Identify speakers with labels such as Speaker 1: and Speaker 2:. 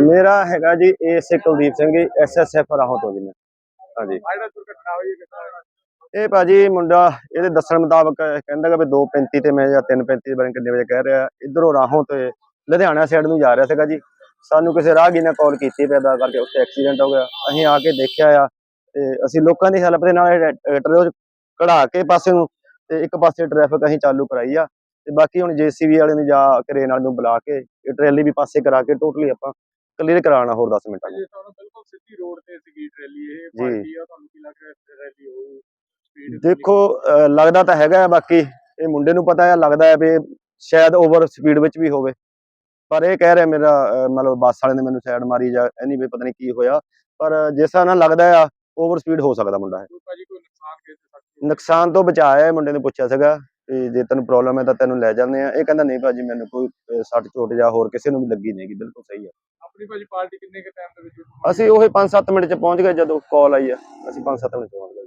Speaker 1: ਮੇਰਾ ਹੈਗਾ ਜੀ ਏਸੇ ਕੁਲਦੀਪ ਸਿੰਘ ਜੀ ਐਸਐਸਐਫ ਰਾਹੋਂ ਤੋਂ ਜੀ ਮੈਂ। ਹਾਂਜੀ? ਇਹ ਭਾਜੀ ਮੁੰਡਾ ਇਹਦੇ ਦੱਸਣ ਮੁਤਾਬਕ ਕਹਿੰਦਾ ਕਿ ਵੀ 2:35 ਤੇ ਮੈਂ ਜਾਂ 3:35 ਬਾਰੇ ਕਿੰਨੇ ਵਜੇ ਕਹਿ ਰਿਹਾ। ਇਧਰੋਂ ਰਾਹੋਂ ਤੇ ਲੁਧਿਆਣਾ ਸਾਈਡ ਨੂੰ ਜਾ ਰਿਹਾ ਸੀਗਾ ਜੀ। ਸਾਨੂੰ ਕਿਸੇ ਰਾਹਗੀਰ ਨੇ ਕਾਲ ਕੀਤੀ ਏਦਾਂ ਕਰਕੇ ਉੱਥੇ ਐਕਸੀਡੈਂਟ ਹੋ ਗਿਆ। ਅਸੀਂ ਆ ਕੇ ਦੇਖਿਆ ਆ ਤੇ ਅਸੀਂ ਲੋਕਾਂ ਦੀ ਹੈਲਪ ਦੇ ਨਾਲ ਟਰੈਕਟਰ ਕਢਾ ਕੇ ਪਾਸੇ ਨੂੰ ਤੇ ਇੱਕ ਪਾਸੇ ਟ੍ਰੈਫਿਕ ਅਸੀਂ ਚਾਲੂ ਕਰਾਈ ਆ। ਤੇ ਬਾਕੀ ਹੁਣ ਜੀਸੀਬੀ ਵਾਲੇ ਨੂੰ ਜਾਂ ਕਰੇਨ ਵਾਲੇ ਨੂੰ ਬੁਲਾ ਕੇ ਇਹ ਟਰੈਲੀ ਵੀ ਪਾਸੇ ਕਰਾ ਕੇ ਟੋਟਲੀ ਆਪਾਂ ਕਲੀਅਰ ਕਰਾਉਣਾ ਹੋਰ 10 ਮਿੰਟਾਂ
Speaker 2: ਭਾਜੀ ਤੁਹਾਨੂੰ ਬਿਲਕੁਲ ਸਿੱਧੀ ਰੋਡ ਤੇ ਸੀਗੀ ਟਰੈਲੀ ਇਹ।
Speaker 1: ਜੀ।
Speaker 2: ਪਾਰਟੀ ਆ ਤੁਹਾਨੂੰ ਕੀ ਲੱਗ ਰਿਹਾ ਟਰੈਲੀ ਹੋਊ speed
Speaker 1: ਦੇਖੋ ਲੱਗਦਾ ਤਾਂ ਹੈਗਾ ਹੈ, ਬਾਕੀ ਇਹ ਮੁੰਡੇ ਨੂੰ ਪਤਾ ਹੈ ਲੱਗਦਾ ਹੈ ਵੀ ਸ਼ਾਇਦ ਓਵਰ ਸਪੀਡ ਵਿੱਚ ਵੀ ਹੋਵੇ। ਪਰ ਇਹ ਕਹਿ ਰਿਹਾ ਮੇਰਾ ਮਤਲਬ ਬੱਸ ਵਾਲੇ ਨੇ ਮੈਨੂੰ ਸਾਈਡ ਮਾਰੀ ਜਾਂ ਐਨੀ ਵੀ ਪਤਾ ਨਹੀਂ ਕੀ ਹੋਇਆ। ਪਰ ਜਿਸ ਤਰ੍ਹਾਂ ਨਾਲ ਲੱਗਦਾ ਆ ਓਵਰ ਸਪੀਡ ਹੋ ਸਕਦਾ ਮੁੰਡਾ
Speaker 2: ਕੋਈ ਨੁਕਸਾਨ
Speaker 1: ਤੋਂ ਬਚਾਇਆ ਹੈ ਮੁੰਡੇ ਨੇ ਪੁੱਛਿਆ ਸੀਗਾ। ਜੇ ਤੈਨੂੰ ਪ੍ਰੋਬਲਮ ਹੈ ਤਾਂ ਤੈਨੂੰ ਲੈ ਜਾਂਦੇ ਆ ਇਹ ਕਹਿੰਦਾ ਨਹੀਂ ਭਾਜੀ ਮੈਨੂੰ ਕੋਈ ਸੱਟ ਚੋਟ ਜਾਂ ਹੋਰ ਕਿਸੇ ਨੂੰ ਵੀ ਲੱਗੀ ਨਹੀਂਗੀ ਬਿਲਕੁਲ ਸਹੀ ਹੈ।
Speaker 2: ਆਪਣੀ ਭਾਜੀ ਪਾਰਟੀ ਕਿੰਨੇ ਕੇ ਟਾਈਮ ਦੇ ਵਿੱਚ
Speaker 1: ਅਸੀਂ ਉਹੀ 5-7 ਮਿੰਟ ਚ ਪਹੁੰਚ ਗਏ ਜਦੋਂ ਕਾਲ ਆਈ ਆ। ਅਸੀਂ 5-7 ਮਿੰਟ ਚ ਪਹੁੰਚ ਗਏ।